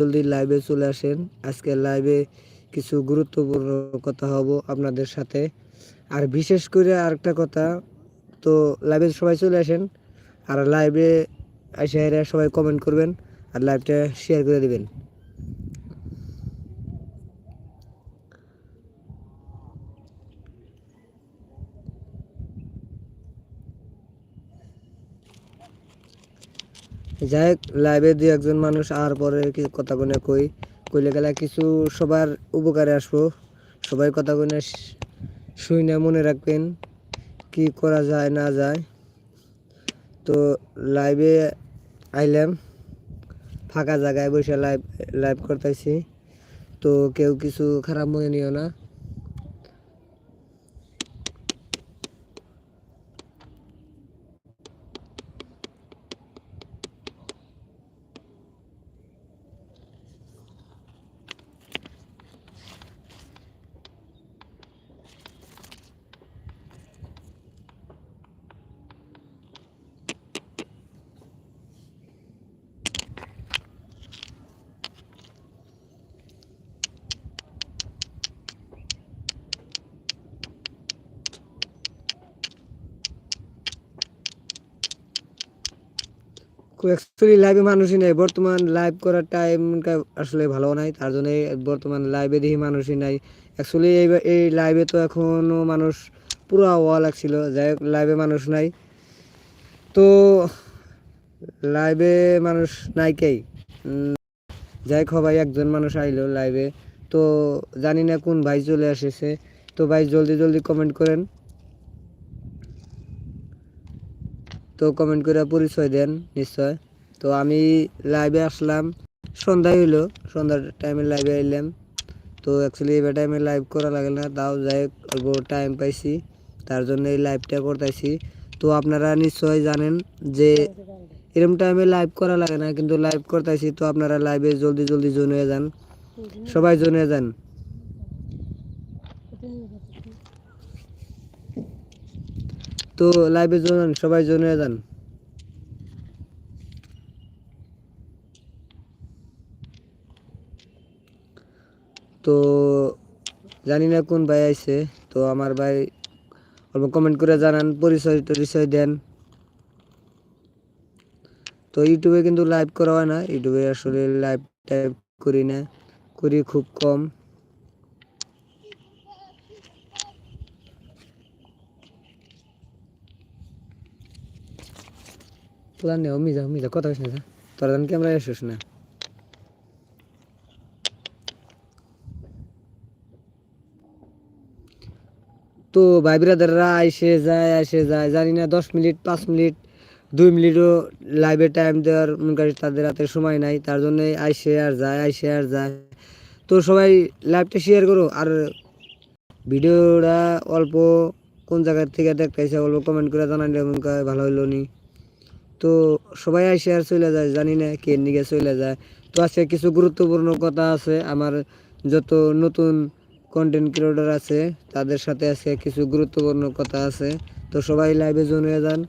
জলদি লাইভে চলে আসেন। আজকে লাইভে কিছু গুরুত্বপূর্ণ কথা হব আপনাদের সাথে। আর বিশেষ করে আরেকটা কথা, তো লাইভে সবাই চলে আসেন, আর লাইভে এসে সবাই কমেন্ট করবেন, আর লাইভটা শেয়ার করে দিবেন। যাই হোক লাইভে দুই একজন মানুষ আর পরে কথা কোনে কই? কইলে গেলে কিছু সবার উপকারে আসব। সবাই কথা কোনে শুই না মনে রাখবেন কি করা যায়, না যায়। তো লাইভে আইলাম, ফাঁকা জায়গায় বসে লাইভ লাইভ করতেছি। তো কেউ কিছু খারাপ মনে নিও না। অ্যাকচুয়ালি লাইভে মানুষই নাই। বর্তমান লাইভ করার টাইম আসলে ভালো নাই। তার জন্য বর্তমান লাইভে দেখি মানুষই নাই। অ্যাকচুয়ালি এই এই লাইভে তো এখনও মানুষ পুরো হওয়া লাগছিল। যাই হোক লাইভে মানুষ নাই। তো লাইভে মানুষ নাই কেই? যাই হোক ভাই একজন মানুষ আইলো লাইভে তো জানি না কোন ভাই চলে এসেছে তো ভাই জলদি জলদি কমেন্ট করেন। তো কমেন্ট করে পরিচয় দেন, নিশ্চয়। তো আমি লাইভে আসলাম। সন্ধ্যায় হইল, সন্ধ্যার টাইমে লাইভে আইলাম। তো অ্যাকচুয়ালি এবার টাইমে লাইভ করা লাগে না, তাও যাই অল্প টাইম পাইছি। তার জন্য এই লাইভটা করতেছি। তো আপনারা নিশ্চয় জানেন যে এরকম টাইমে লাইভ করা লাগে না, কিন্তু লাইভ করতেছি তো আপনারা লাইভে জলদি জলদি জয়েন হয়ে যান। সবাই জয়েন হয়ে যান। তো লাইভে জয়েন সবাই জয়েন হয়ে যান। তো জানি না কোন ভাই আইছে, তো আমার ভাই অল্প কমেন্ট করে জানান, পরিচয় টরিচয় দেন। তো ইউটিউবে কিন্তু লাইভ করা হয় না, ইউটিউবে আসলে লাইভ টাইপ করি না, করি খুব কম। তোরা নেও, মিজা মিজা, কথা না। তোরা জান ক্যামেরা এসিস না। তো ভাই ব্রাদাররা আইসে যায় আসে যায়। জানি না, দশ মিনিট, পাঁচ মিনিট, দুই মিনিটও লাইভে টাইম দেওয়ার মনে তাদের হাতে সময় নাই। তার জন্য আইসে আর যায়, আইসে আর যায়। তো সবাই লাইভটা শেয়ার করো। আর ভিডিওটা অল্প কোন জায়গার থেকে দেখতেছে অল্প কমেন্ট করে জানাইলে মনে ভালো হইল নি। তো সবাই আইসে আর চলে যায়। জানি না কে নিকে চলে যায়। তো আজকে কিছু গুরুত্বপূর্ণ কথা আছে। আমার যত নতুন কন্টেন্ট ক্রিয়েটর আছে, তাদের সাথে আজকে কিছু গুরুত্বপূর্ণ কথা আছে। তো সবাই লাইভে জয়েন হয়ে যান।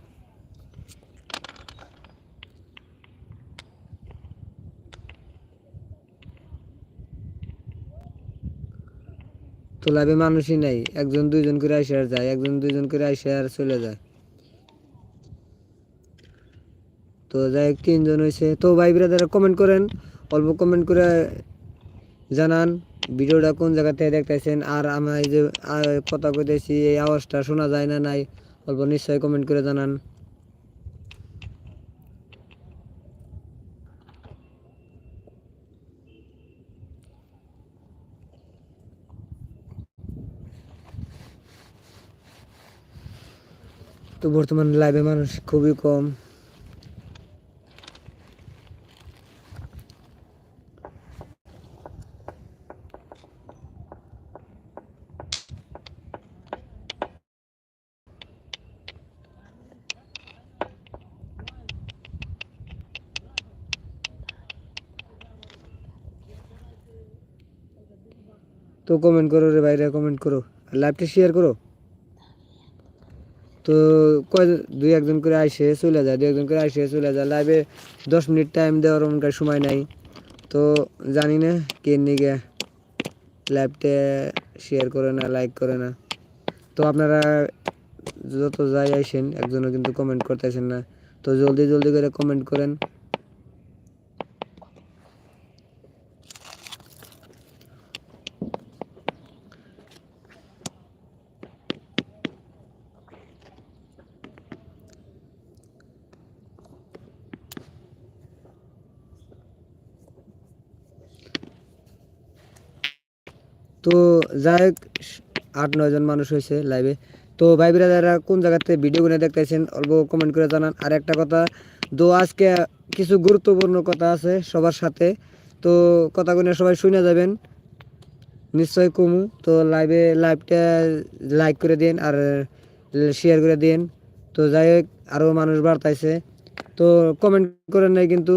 তো লাইভে মানুষই নাই, একজন দুইজন করে আইসে আর যায়, একজন দুইজন করে আইসে আর চলে যায়। তো যাই হোক, তিনজন হয়েছে তো ভাই ব্রাদার কমেন্ট করেন, অল্প কমেন্ট করে জানান। ভিডিওটা কোন জায়গা থেকে দেখতেছেন? আর আমার এই যে কথা কইতেছি, এই আওয়াজটা শোনা যায় না নাই? অল্প নিশ্চয়ই কমেন্ট করে জানান। তো বর্তমান লাইভে মানুষ খুবই কম। তো কমেন্ট করো রে বাইরে কমেন্ট করো। আর লাইভটা শেয়ার করো। তো কয়, দুই একজন করে আইসে চলে যায়, দুই একজন করে আইসে চলে যায়। লাইভে দশ মিনিট টাইম দেওয়ার মনকার সময় নাই। তো জানি না কে নিগে লাইভটা শেয়ার করে না লাইক করে না। তো আপনারা যত যাই আইসেন, একজনও কিন্তু কমেন্ট করতেছেন না। তো জলদি জলদি করে কমেন্ট করেন। তো যাই হোক, আট নয়জন মানুষ হয়েছে লাইভে তো ভাই যারা কোন জায়গাতে ভিডিও ভিডিওগুলো দেখতেছেন, অল্প কমেন্ট করে জানান। আর একটা কথা, তো আজকে কিছু গুরুত্বপূর্ণ কথা আছে সবার সাথে। তো কথা কথাগুলো সবাই শুনে যাবেন। নিশ্চয় কমু, তো লাইভে লাইভটা লাইক করে দিন আর শেয়ার করে দিন তো যাই হোক আরও মানুষ বাড়তাইছে। তো কমেন্ট করেন নাই কিন্তু,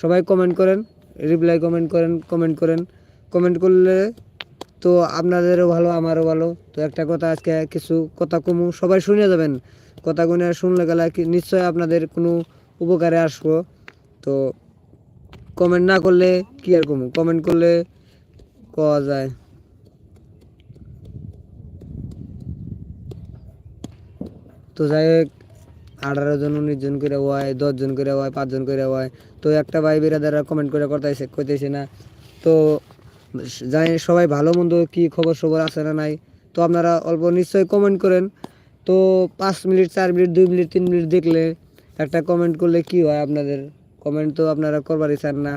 সবাই কমেন্ট করেন রিপ্লাই কমেন্ট করেন কমেন্ট করেন। কমেন্ট করলে তো আপনাদেরও ভালো, আমারও ভালো। তো একটা কথা আজকে কিছু কথা কমু, সবাই শুনে যাবেন। কথা গুনে শুনলে গেলে কি নিশ্চয় আপনাদের কোনো উপকারে আসব। তো কমেন্ট না করলে কি আর কমু? কমেন্ট করলে কওয়া যায়। তো যাই হোক, আঠারো জন, উনিশ জন করে হয় দশ জন করে হয় পাঁচজন করে হয় তো একটা ভাই বিরাদারা কমেন্ট করে করতেছে কইতেছে না। তো জানি সবাই ভালো মন্দ কি খবর সবর আছে না নাই। তো আপনারা অল্প নিশ্চয়ই কমেন্ট করেন। তো পাঁচ মিনিট, চার মিনিট, দুই মিনিট, তিন মিনিট দেখলে একটা কমেন্ট করলে কি হয় আপনাদের? কমেন্ট তো আপনারা করবারই চান না।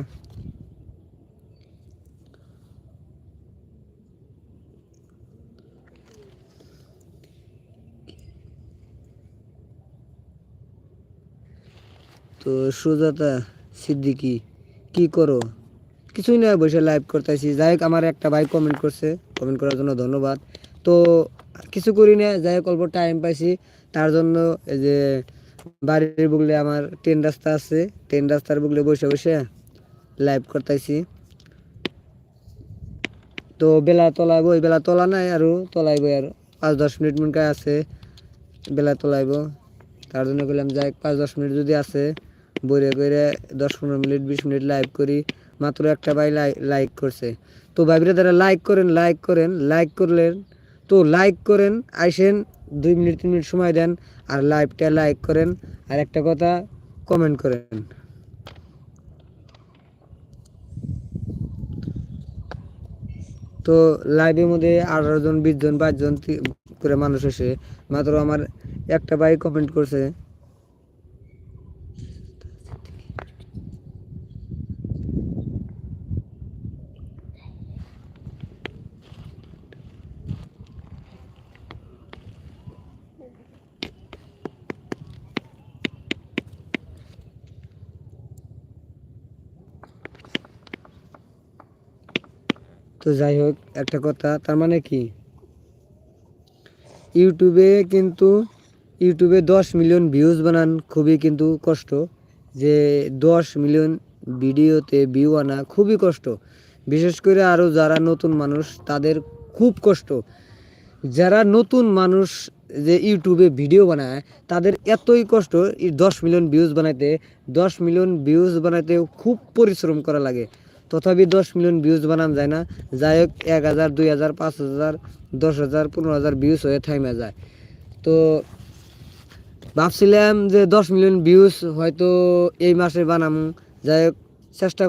তো সুজাতা সিদ্দিকি, কি করো? কিছুই না বসে লাইভ করতেছি। যাই হোক, আমার একটা ভাই কমেন্ট করছে। কমেন্ট করার জন্য ধন্যবাদ। তো কিছু করি না যাই হোক, অল্প টাইম পাইছি। তার জন্য এই যে বাড়ির বুকলে আমার ট্রেন রাস্তা আছে। ট্রেন রাস্তার বুগলে বসে বসে লাইভ করতেছি। তো বেলা তলাইব, এই বেলা তোলা নাই আর, তলাইব আর পাঁচ দশ মিনিট মনকা আছে, বেলা তলাইব। তার জন্য বললাম যাই পাঁচ দশ মিনিট যদি আছে, বইরে করে দশ পনেরো মিনিট, বিশ মিনিট লাইভ করি। মাত্র একটা ভাই লাইক করছে। তো ভাইবিরা যারা লাইক করেন লাইক করেন লাইক করলেন তো লাইক করেন, আইসেন, দুই মিনিট, তিন মিনিট সময় দেন আর লাইভটা লাইক করেন। আর একটা কথা কমেন্ট করেন। তো লাইভের মধ্যে আঠারো জন, বিশ জন, বাইশ জন করে মানুষ এসে মাত্র আমার একটা ভাই কমেন্ট করছে। তো যাই হোক, একটা কথা, তার মানে কি? ইউটিউবে কিন্তু, ইউটিউবে দশ মিলিয়ন ভিউজ বানান খুবই কিন্তু কষ্ট। যে দশ মিলিয়ন ভিডিওতে ভিউ আনা খুবই কষ্ট। বিশেষ করে আরও যারা নতুন মানুষ, তাদের খুব কষ্ট। যারা নতুন মানুষ যে ইউটিউবে ভিডিও বানায়, তাদের এতই কষ্ট দশ মিলিয়ন ভিউজ বানাইতে। দশ মিলিয়ন ভিউজ বানাইতে খুব পরিশ্রম করা লাগে। তথাপি দশ মিলিয়ন ভিউজ বানান যায় না। যাই হোক, এক হাজার, দুই হাজার, পাঁচ হাজার, দশ হাজার, পনেরো হাজার ভিউজ হয়ে থাইমে যায়। তো ভাবছিলাম যে দশ মিলিয়ন ভিউজ হয়তো এই মাসে বানামু। যাই হোক, চেষ্টা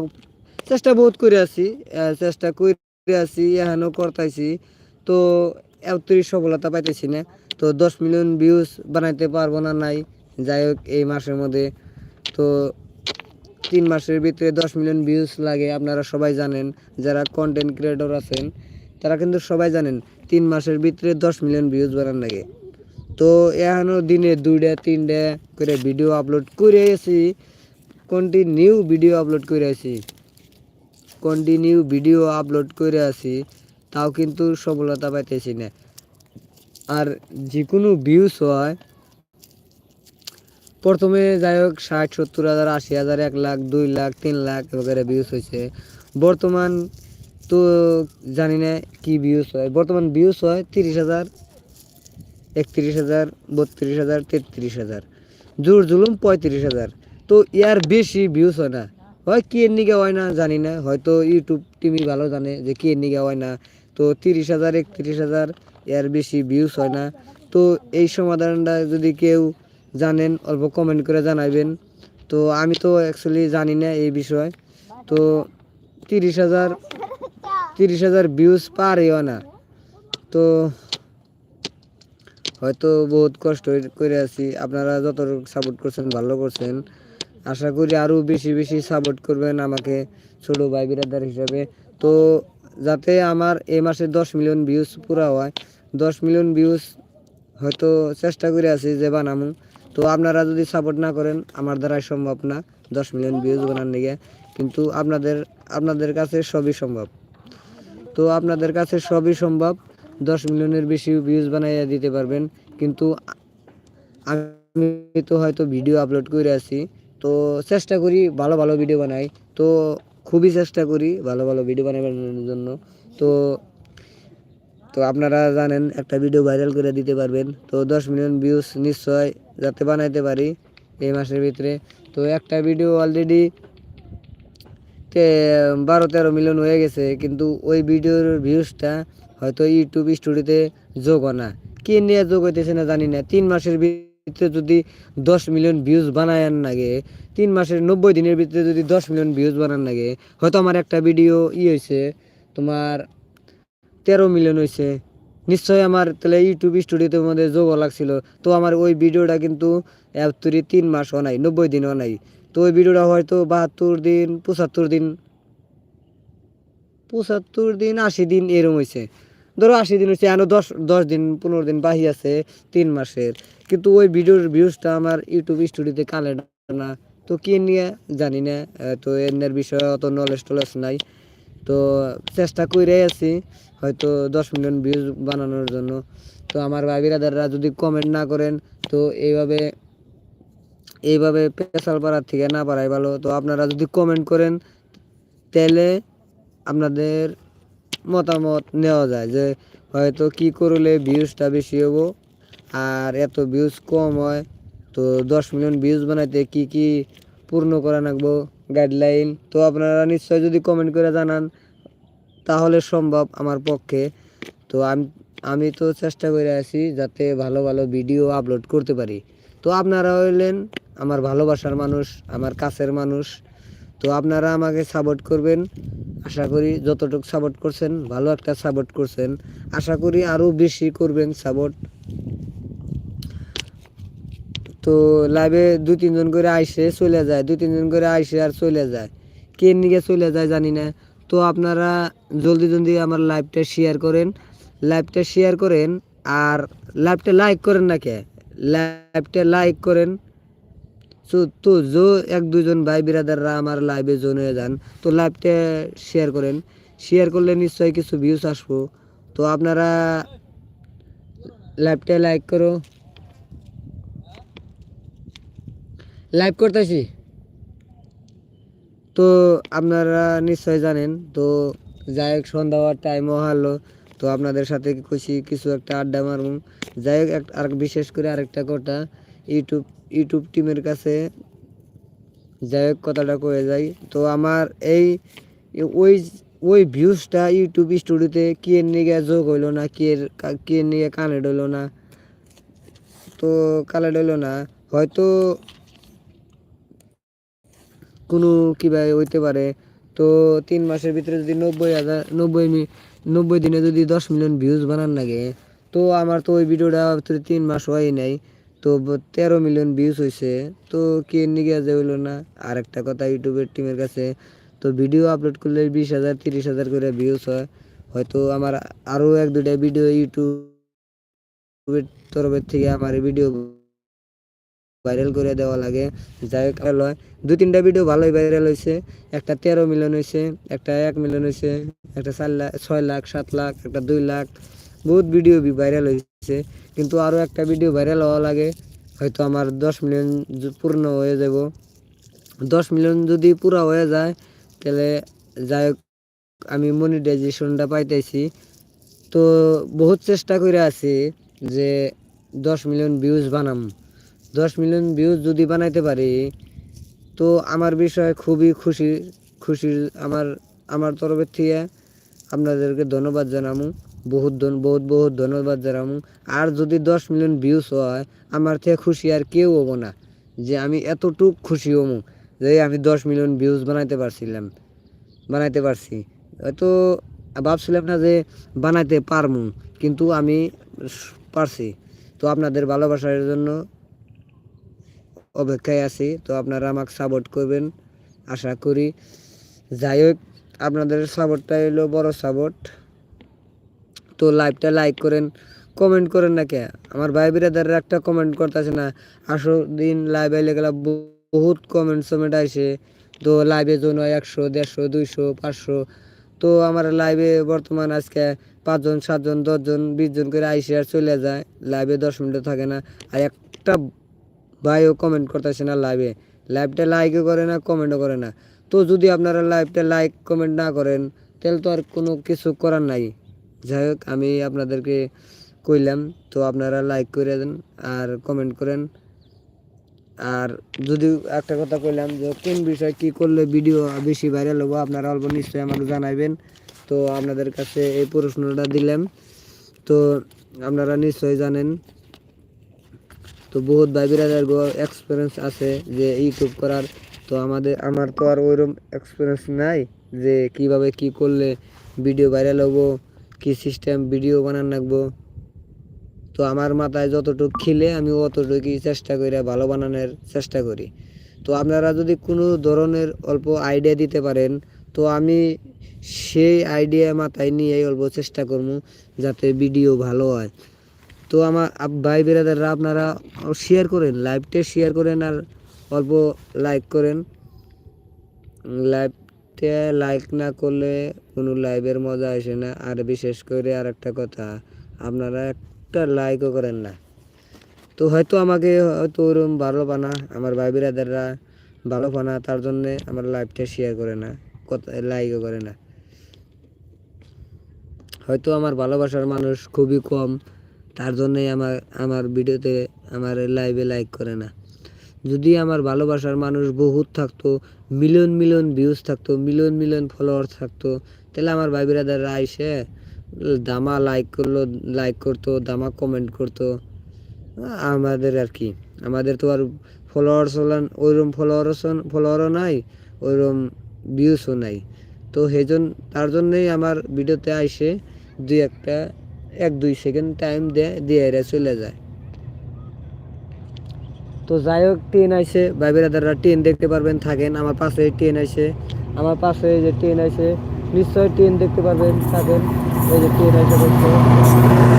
চেষ্টা বহুত করে আছি চেষ্টা করে আছি এখানেও করতেছি তো এতই সফলতা পাইতেছি না। তো দশ মিলিয়ন ভিউজ বানাইতে পারব না নাই, যাই হোক, এই মাসের মধ্যে। তো তিন মাসের ভিতরে দশ মিলিয়ন ভিউজ লাগে, আপনারা সবাই জানেন, যারা কন্টেন্ট ক্রিয়েটর আছেন, তারা কিন্তু সবাই জানেন, তিন মাসের ভিতরে দশ মিলিয়ন ভিউজ বানান লাগে। তো এখনও দিনে দুইটা তিনটা করে ভিডিও আপলোড করে আছি কন্টিনিউ ভিডিও আপলোড করে আছি কন্টিনিউ ভিডিও আপলোড করে আছি তাও কিন্তু সফলতা পাইতেছি না। আর যে কোনো ভিউজ হয় প্রথমে যাই হোক, ষাট, সত্তর হাজার, আশি হাজার, এক লাখ, দুই লাখ, তিন লাখ এভাবে ভিউজ হয়েছে। বর্তমান তো জানি না কি ভিউজ হয়। বর্তমান ভিউজ হয় তিরিশ হাজার, একত্রিশ হাজার, বত্রিশ হাজার, তেত্রিশ হাজার জোর জুলুম পঁয়ত্রিশ হাজার। তো ইয়ার বেশি ভিউজ হয় না। হয় কি এর নিগে হয় না জানি না। হয়তো ইউটিউব টিমই ভালো জানে যে কি এর নিগে হয় না। তো তিরিশ হাজার, একত্রিশ হাজার এর বেশি ভিউজ হয় না। তো এই সমাধানটা যদি কেউ জানেন, অল্প কমেন্ট করে জানাবেন তো আমি তো অ্যাকচুয়ালি জানি না এই বিষয়। তো তিরিশ হাজার তিরিশ হাজার ভিউজ পারেও না। তো হয়তো বহুত কষ্ট করে আছি। আপনারা যত সাপোর্ট করছেন, ভালো করছেন। আশা করি আরও বেশি বেশি সাপোর্ট করবেন আমাকে ছোট ভাই বিরাদার হিসাবে। তো যাতে আমার এই মাসে দশ মিলিয়ন ভিউজ পুরা হয়, দশ মিলিয়ন ভিউজ হয়তো চেষ্টা করে আছি যে বানামু। তো আপনারা যদি সাপোর্ট না করেন, আমার দ্বারাই সম্ভব না। দশ মিলিয়ন ভিউজ বানার নিয়ে কিন্তু আপনাদের আপনাদের কাছে সবই সম্ভব। তো আপনাদের কাছে সবই সম্ভব, দশ মিলিয়নের বেশি ভিউজ বানাইয়া দিতে পারবেন। কিন্তু আমি তো হয়তো ভিডিও আপলোড করে আছি। তো চেষ্টা করি ভালো ভালো ভিডিও বানাই। তো খুবই চেষ্টা করি ভালো ভালো ভিডিও বানাবার জন্য। তো তো আপনারা জানেন, একটা ভিডিও ভাইরাল করে দিতে পারবেন। তো দশ মিলিয়ন ভিউজ নিশ্চয় যাতে বানাইতে পারি এই মাসের ভিতরে। তো একটা ভিডিও অলরেডি বারো তেরো মিলিয়ন হয়ে গেছে, কিন্তু ওই ভিডিওর ভিউজটা হয়তো ইউটিউব স্টুডিওতে যোগ না। কি নিয়ে যোগ হইতেছে না জানি না। তিন মাসের ভিতরে যদি দশ মিলিয়ন ভিউজ বানায় লাগে তিন মাসের নব্বই দিনের ভিতরে যদি দশ মিলিয়ন ভিউজ বানান লাগে হয়তো আমার একটা ভিডিও ই হয়েছে তোমার তেরো মিলিয়ন হয়েছে নিশ্চয়ই আমার তাহলে ইউটিউব স্টুডিওতে মধ্যে যোগ লাগছিল। তো আমার ওই ভিডিওটা কিন্তু এপ্তরি তিন মাস নাই নব্বই দিনও নাই তো ওই ভিডিওটা হয়তো বাহাত্তর দিন, পঁচাত্তর দিন পঁচাত্তর দিন, আশি দিন এরম হয়েছে ধরো আশি দিন হচ্ছে আরও দশ দশ দিন, পনেরো দিন বাহি আছে তিন মাসের। কিন্তু ওই ভিডিওর ভিউজটা আমার ইউটিউব স্টুডিওতে কালেক্ট না। তো কি নিয়ে জানি না তো এর বিষয়ে অত নলেজ টলেজ নাই। তো চেষ্টা করে আছি। হয়তো দশ মিলিয়ন ভিউজ বানানোর জন্য। তো আমার ভাই বিরাদাররা যদি কমেন্ট না করেন, তো এইভাবে এইভাবে পেশাল পাড়ার থেকে না পারাই ভালো। তো আপনারা যদি কমেন্ট করেন, তাহলে আপনাদের মতামত নেওয়া যায় যে হয়তো কি করলে ভিউজটা বেশি হব আর এত ভিউজ কম হয়। তো দশ মিলিয়ন ভিউজ বানাইতে কি কি পূর্ণ করা লাগবো? গাইডলাইন তো আপনারা নিশ্চয় যদি কমেন্ট করে জানান তাহলে সম্ভব আমার পক্ষে। তো আমি আমি তো চেষ্টা করে আছি যাতে ভালো ভালো ভিডিও আপলোড করতে পারি। তো আপনারা হইলেন আমার ভালোবাসার মানুষ, আমার কাছের মানুষ। তো আপনারা আমাকে সাপোর্ট করবেন। আশা করি যতটুকু সাপোর্ট করছেন, ভালো একটা সাপোর্ট করছেন। আশা করি আরও বেশি করবেন সাপোর্ট তো লাইভে দুই তিনজন করে আইসে চলে যায়, দুই তিনজন করে আইসে আর চলে যায়। কে নিয়ে চলে যায় জানি না। তো আপনারা জলদি জলদি আমার লাইভটা শেয়ার করেন। লাইভটা শেয়ার করেন আর লাইভটা লাইক করেন না কে? লাইভটা লাইক করেন। তো তো যে এক দুজন ভাই বিরাদাররা আমার লাইভে জয়েন হয়ে যান। তো লাইভটা শেয়ার করেন। শেয়ার করলে নিশ্চয়ই কিছু ভিউজ আসব। তো আপনারা লাইভটা লাইক করো। লাইভ করতেছি। তো আপনারা নিশ্চয় জানেন, তো যাই হোক সন্ধ্যা হওয়ার টাইমও হলো তো আপনাদের সাথে খুশি কিছু একটা আড্ডা মারব। যাই হোক আর বিশেষ করে আরেকটা কথা, ইউটিউব ইউটিউব টিমের কাছে যাই হোক কথাটা কয়ে যাই, তো আমার এই, ওই ওই ভিউজটা ইউটিউব স্টুডিওতে কি এর নিয়ে যোগ হইল না কি এর কা- কি এর নিয়ে কানেক্ট হইল না, তো কানেক্ট হইল না, হয়তো কোনো কীভাবে হইতে পারে। তো তিন মাসের ভিতরে যদি নব্বই হাজার, নব্বই নব্বই দিনে যদি দশ মিলিয়ন ভিউজ বানান লাগে, তো আমার তো ওই ভিডিওটা তিন মাস হয় নাই, তো তেরো মিলিয়ন ভিউজ হয়েছে তো কে নিগে যে হইল না। আর একটা কথা, ইউটিউবের টিমের কাছে, তো ভিডিও আপলোড করলে বিশ হাজার, তিরিশ হাজার করে ভিউজ হয়। হয়তো আমার আরও এক দুটা ভিডিও ইউটিউবের তরফের থেকে আমার ভিডিও ভাইরাল করে দেওয়া লাগে। যাই হোক ভালো হয়। দু তিনটা ভিডিও ভালোই ভাইরাল হয়েছে একটা তেরো মিলিয়ন হয়েছে একটা এক মিলিয়ন হয়েছে একটা চার লাখ ছয় লাখ, সাত লাখ, একটা দুই লাখ। বহুত ভিডিও ভাইরাল হয়েছে কিন্তু আরও একটা ভিডিও ভাইরাল হওয়া লাগে, হয়তো আমার দশ মিলিয়ন পূর্ণ হয়ে যাব। দশ মিলিয়ন যদি পুরো হয়ে যায়, তাহলে যাই হোক, আমি মনিটাইজেশনটা পাইতেছি। তো বহুত চেষ্টা করে আছি যে দশ মিলিয়ন ভিউজ বানাম। দশ মিলিয়ন ভিউজ যদি বানাইতে পারি, তো আমার বিষয়ে খুবই খুশি খুশি আমার আমার তরফের থেকে আপনাদেরকে ধন্যবাদ জানামু। বহুত বহুত বহুত ধন্যবাদ জানামু। আর যদি দশ মিলিয়ন ভিউজ হয়, আমার থেকে খুশি আর কেউ হব না, যে আমি এতটুক খুশি হমু যে আমি দশ মিলিয়ন ভিউজ বানাইতে পারছিলাম, বানাইতে পারছি। হয়তো ভাবছিলাম না যে বানাইতে পারমু, কিন্তু আমি পারছি। তো আপনাদের ভালোবাসার জন্য অপেক্ষায় আছি, তো আপনারা আমাকে সাপোর্ট করবেন, আশা করি। যাই হোক, আপনাদের সাপোর্টটা এলো বড় সাপোর্ট তো লাইভটা লাইক করেন কমেন্ট করেন না কে? আমার ভাই বিরাদার একটা কমেন্ট করতেছে না, আসো দিন লাইভ আইলে গেলা বহুত কমেন্ট সমেন্ট আইসে তো লাইভে জন্য একশো, দেড়শো, দুইশো, পাঁচশো। তো আমার লাইভে বর্তমান আজকে পাঁচজন, সাতজন, দশজন বিশজন করে আইসে আর চলে যায়। লাইভে দশ মিনিটও থাকে না। আর একটা ভাইও কমেন্ট করতেছে না লাইভে লাইভটা লাইকও করে না কমেন্টও করে না। তো যদি আপনারা লাইভটা লাইক কমেন্ট না করেন, তাহলে তো আর কোনো কিছু করার নাই। যাই হোক, আমি আপনাদেরকে কইলাম, তো আপনারা লাইক করে দেন আর কমেন্ট করেন। আর যদি একটা কথা কইলাম যে, কোন বিষয় কি করলে ভিডিও বেশি ভাইরাল হব, আপনারা অল্প নিশ্চয়ই আমাকে জানাইবেন। তো আপনাদের কাছে এই প্রশ্নটা দিলাম। তো আপনারা নিশ্চয়ই জানেন তো বহুত ভাই বিরাদের এক্সপিরিয়েন্স আছে যে ইউটিউব করার। তো আমাদের, আমার তো আর ওইরকম এক্সপিরিয়েন্স নাই যে কীভাবে কি করলে ভিডিও ভাইরাল হব, কি সিস্টেম ভিডিও বানান রাখব তো আমার মাথায় যতটুকু খিলে আমি অতটুকুই চেষ্টা করে ভালো বানানোর চেষ্টা করি। তো আপনারা যদি কোনো ধরনের অল্প আইডিয়া দিতে পারেন, তো আমি সেই আইডিয়া মাথায় নিয়ে অল্প চেষ্টা করব যাতে ভিডিও ভালো হয়। তো আমার ভাই বেরাদাররা আপনারা শেয়ার করেন লাইভটা শেয়ার করেন আর অল্প লাইক করেন। লাইভটা লাইক না করলে কোনো লাইভের মজা আসে না। আর বিশেষ করে আর একটা কথা, আপনারা একটা লাইকও করেন না। তো হয়তো আমাকে হয়তো ওরকম ভালো পানা আমার ভাই বিরাদাররা ভালো পানা তার জন্যে আমার লাইভটা শেয়ার করে না, কথা লাইকও করে না। হয়তো আমার ভালোবাসার মানুষ খুবই কম। তার জন্যই আমার আমার ভিডিওতে আমার লাইভে লাইক করে না। যদি আমার ভালোবাসার মানুষ বহুত থাকতো মিলিয়ন মিলিয়ন ভিউজ থাকতো মিলিয়ন মিলিয়ন ফলোয়ার থাকতো, তাহলে আমার ভাই বিরাদাররা আইসে দামা লাইক করল লাইক করতো, দামা কমেন্ট করতো। আমাদের আর কি। আমাদের তো আর ফলোয়ার্স হলেন ওইরকম ফলোয়ারও ফলোয়ারও নাই ওইরকম ভিউজও নাই। তো সেজন তার জন্যই আমার ভিডিওতে আইসে দুই একটা এক, দুই সেকেন্ড টাইম দেয় দিয়ে এরা চলে যায়। তো যাই হোক ট্রেন আসে ভাই বেড়াদাররা ট্রেন দেখতে পারবেন, থাকেন। আমার পাশে ট্রেন আসে আমার পাশে যে ট্রেন আসে নিশ্চয়ই ট্রেন দেখতে পারবেন, থাকেন। এই যে ট্রেন আইসে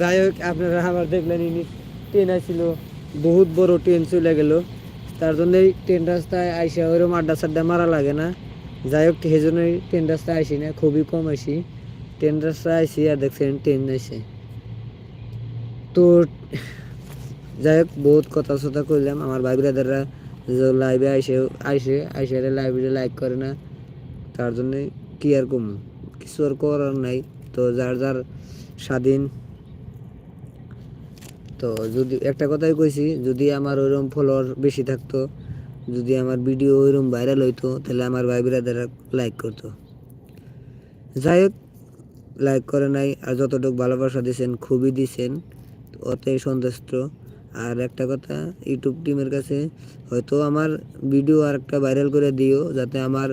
যাই হোক আপনারা আবার দেখলেন ইনি ট্রেন আসছিল বহুত বড় ট্রেন চলে গেল। তার জন্যই ট্রেন রাস্তায় আইসা ওইরকম আড্ডা সাড্ডা মারা লাগে না। যাই হোক সেই জন্যই ট্রেন রাস্তায় আইসি না, খুবই কম আইসি। ট্রেন রাস্তায় আইসি আর দেখছেন ট্রেন আইসে। তো যাই হোক বহুত কথা সথা করলাম আমার ভাই ব্রাদাররা লাইভে আইসে আইসে আইসে লাইভে লাইক করে না। তার জন্যে কি আর কম? কিছু আর করার নাই। তো যার যার স্বাধীন তো যদি, একটা কথাই কইছি, যদি আমার ওইরকম ফলোয়ার বেশি থাকতো, যদি আমার ভিডিও ওইরকম ভাইরাল হইতো, তাহলে আমার ভাই বিরাদারা লাইক করতো। যাই হোক লাইক করে নাই, আর যতটুকু ভালোবাসা দিয়েছেন খুবই দিছেন অতই সন্তুষ্ট। আর একটা কথা, ইউটিউব টিমের কাছে হয়তো আমার ভিডিও আর একটা ভাইরাল করে দিও, যাতে আমার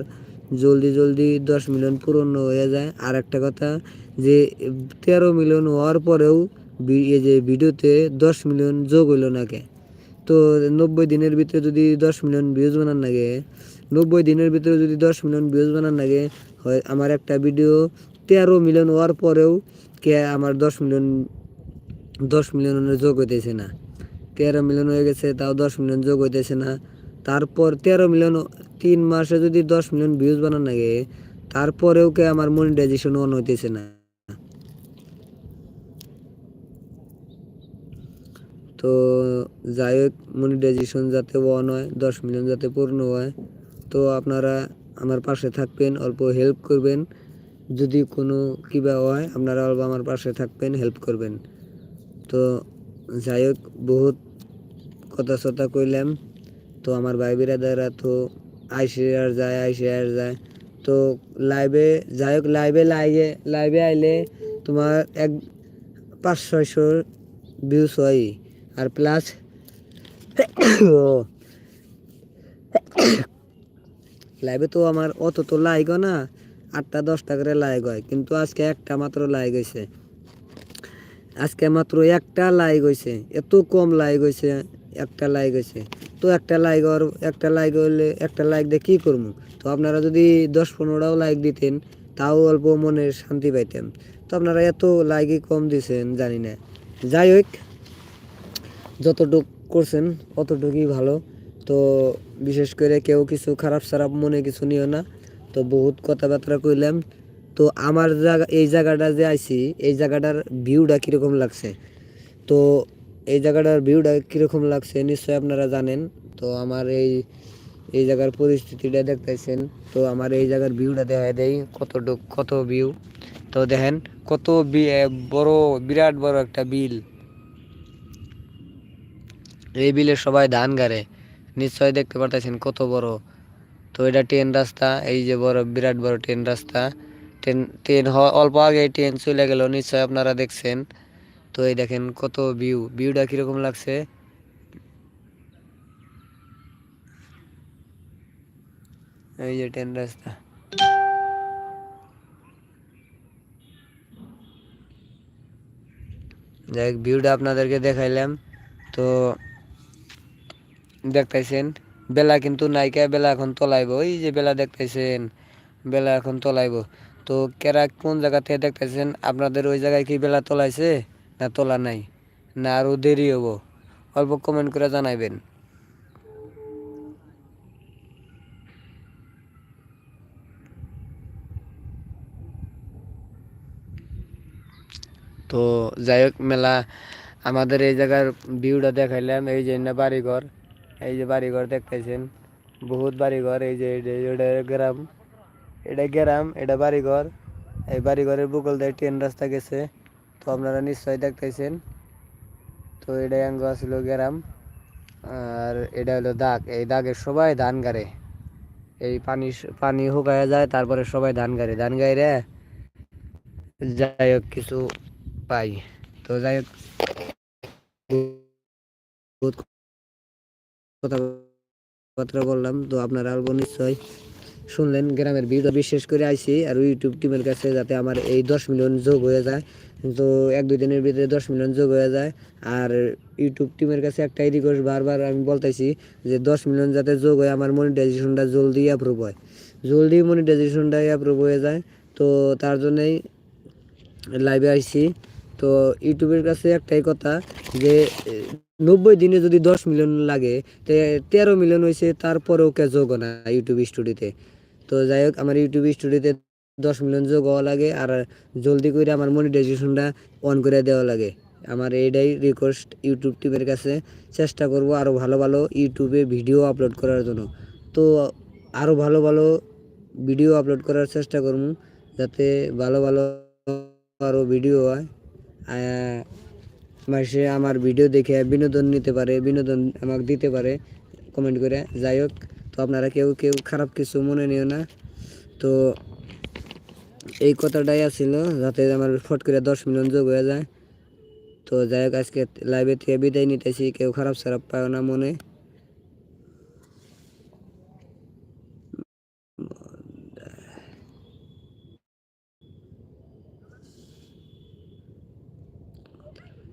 জলদি জলদি দশ মিলিয়ন পূরণ হয়ে যায়। আর একটা কথা, যে তেরো মিলিয়ন হওয়ার পরেও এই যে ভিডিওতে দশ মিলিয়ন যোগ হইল নাকে? তো নব্বই দিনের ভিতরে যদি দশ মিলিয়ন ভিউজ বানান লাগে নব্বই দিনের ভিতরে যদি দশ মিলিয়ন ভিউজ বানান লাগে হয় আমার একটা ভিডিও তেরো মিলিয়ন হওয়ার পরেও কে আমার দশ মিলিয়ন, দশ মিলিয়নের যোগ হইতেছে না। তেরো মিলিয়ন হয়ে গেছে, তাও দশ মিলিয়ন যোগ হইতেছে না। তারপর তেরো মিলিয়ন তিন মাসে যদি দশ মিলিয়ন ভিউজ বানান লাগে তারপরেও কে আমার মনিটাইজেশন অন হইতেছে না। তো যাই হোক মনিটাইজেশন যাতে অন হয় দশ মিলিয়ন যাতে পূর্ণ হয়, তো আপনারা আমার পাশে থাকবেন, অল্প হেল্প করবেন। যদি কোনো কিবা হয়, আপনারা অল্প আমার পাশে থাকবেন হেল্প করবেন। তো যাই হোক, বহুত কথা সথা কইলাম। তো আমার ভাই বিরাদারা তো আইসে আর যায়, আইসে আর যায়। তো লাইভে যাই হোক লাইভে লাইগে লাইভে আইলে তোমার এক পাঁচ ছয়শো ভিউস হয়। আর প্লাস লাইভে তো আমার অত তো লাইক না, আটটা দশটা করে লাইক হয়, কিন্তু আজকে একটা মাত্র লাইক হয়েছে আজকে মাত্র একটা লাইক হয়েছে এত কম লাইক হয়েছে একটা লাইক হয়েছে তো একটা লাইক আর একটা লাইক হলে একটা লাইক দিয়ে কী করব? তো আপনারা যদি দশ পনেরোটাও লাইক দিতেন, তাও অল্প মনে শান্তি পাইতেন। তো আপনারা এত লাইকই কম দিছেন, জানি না। যাই হোক যতটুক করছেন, অতটুকুই ভালো। তো বিশেষ করে কেউ কিছু খারাপ সারাপ মনে কিছু নিও না। তো বহুত কথাবার্তা কইলাম। তো আমার জায়গা এই জায়গাটা যে আইছি, এই জায়গাটার ভিউটা কীরকম লাগছে? তো এই জায়গাটার ভিউটা কীরকম লাগছে নিশ্চয়ই আপনারা জানেন। তো আমার এই এই জায়গার পরিস্থিতিটা দেখতেছেন। তো আমার এই জায়গার ভিউটা দেখা দেয় কতটুক, কত ভিউ। তো দেখেন, কত বড়, বিরাট বড় একটা বিল। এই বিলে সবাই ধান গাড়ে। নিশ্চয় দেখতে পারতেছেন কত বড়। তো এটা ট্রেন রাস্তা, এই যে বড়, বিরাট বড় ট্রেন রাস্তা। ট্রেন ট্রেন অল্প আগে ট্রেন চলে গেল নিশ্চয় আপনারা দেখছেন। তো এই দেখেন কত ভিউ, ভিউটা কীরকম লাগছে? এই যে ট্রেন রাস্তা। যাই ভিউটা আপনাদেরকে দেখাইলাম। তো দেখতেছেন বেলা কিন্তু নাইকা বেলা এখন তলাইব। ওই যে বেলা দেখতেছেন বেলা এখন তলাইব। তো কেরা কোন জায়গা থেকে দেখতেছেন আপনাদের ওই জায়গায় কি বেলা তলাইছে না তোলা নাই? না আরও দেরি হব অল্প কমেন্ট করে জানাইবেন। তো যাই মেলা আমাদের এই জায়গার ভিউটা দেখাইলাম। এই যে বাড়িঘর। এই যে বাড়িঘর দেখতেছেন, বহুত বাড়িঘর, এই যে এটা গ্রাম এটা গ্রাম, এটা বাড়িঘর। এই বাড়িঘরের বুকল দিয়ে ট্রেন রাস্তা গেছে, তো আপনারা নিশ্চয়ই দেখতেছেন। তো এটা অঙ্গ ছিল গ্রাম, আর এটা হলো দাগ। এই দাগের সবাই ধান গাড়ে। এই পানি পানি শুকায় যায়, তারপরে সবাই ধান গাড়ে। ধান গাইরে যাই হোক কিছু পাই। তো যাই হোক কথাবার্তা বললাম, তো আপনারা অল্প নিশ্চয় শুনলেন গ্রামের ভিডিও বিশেষ করে আইছি আর ইউটিউব টিমের কাছে যাতে আমার এই দশ মিলিয়ন যোগ হয়ে যায়। তো এক, দুই দিনের ভিতরে দশ মিলিয়ন যোগ হয়ে যায়। আর ইউটিউব টিমের কাছে একটাই রিকোয়েস্ট বারবার আমি বলতেছি যে দশ মিলিয়ন যাতে যোগ হয়, আমার মনিটাইজেশনটা জলদি অ্যাপ্রুভ হয়। জলদি মনিটাইজেশনটা অ্যাপ্রুভ হয়ে যায়। তো তার জন্যই লাইভে আইছি তো ইউটিউবের কাছে একটাই কথা যে নব্বই দিনে যদি দশ মিলিয়ন লাগে, তে তেরো মিলিয়ন হয়েছে তারপরেও কে যোগ না ইউটিউব স্টুডিওতে তো যাই হোক, আমার ইউটিউব স্টুডিওতে দশ মিলিয়ন যোগ হওয়া লাগে, আর জলদি করে আমার মনিটাইজেশনটা অন করে দেওয়া লাগে। আমার এইটাই রিকোয়েস্ট ইউটিউব টিমের কাছে। চেষ্টা করব আরও ভালো ভালো ইউটিউবে ভিডিও আপলোড করার জন্য। তো আরও ভালো ভালো ভিডিও আপলোড করার চেষ্টা করব, যাতে ভালো ভালো আরও ভিডিও হয়। মাসে আমার ভিডিও দেখে বিনোদন নিতে পারে, বিনোদন আমাকে দিতে পারে কমেন্ট করে। যাই হোক, তো আপনারা কেউ কেউ খারাপ কিছু মনে নিও না। তো এই কথাটাই আসছিল যাতে আমার ফট করে দশ মিলিয়ন যোগ হয়ে যায়। তো যাই হোক, আজকে লাইভে থেকে বিদায় নিতেছি, কেউ খারাপ সারাপ পায় না মনে।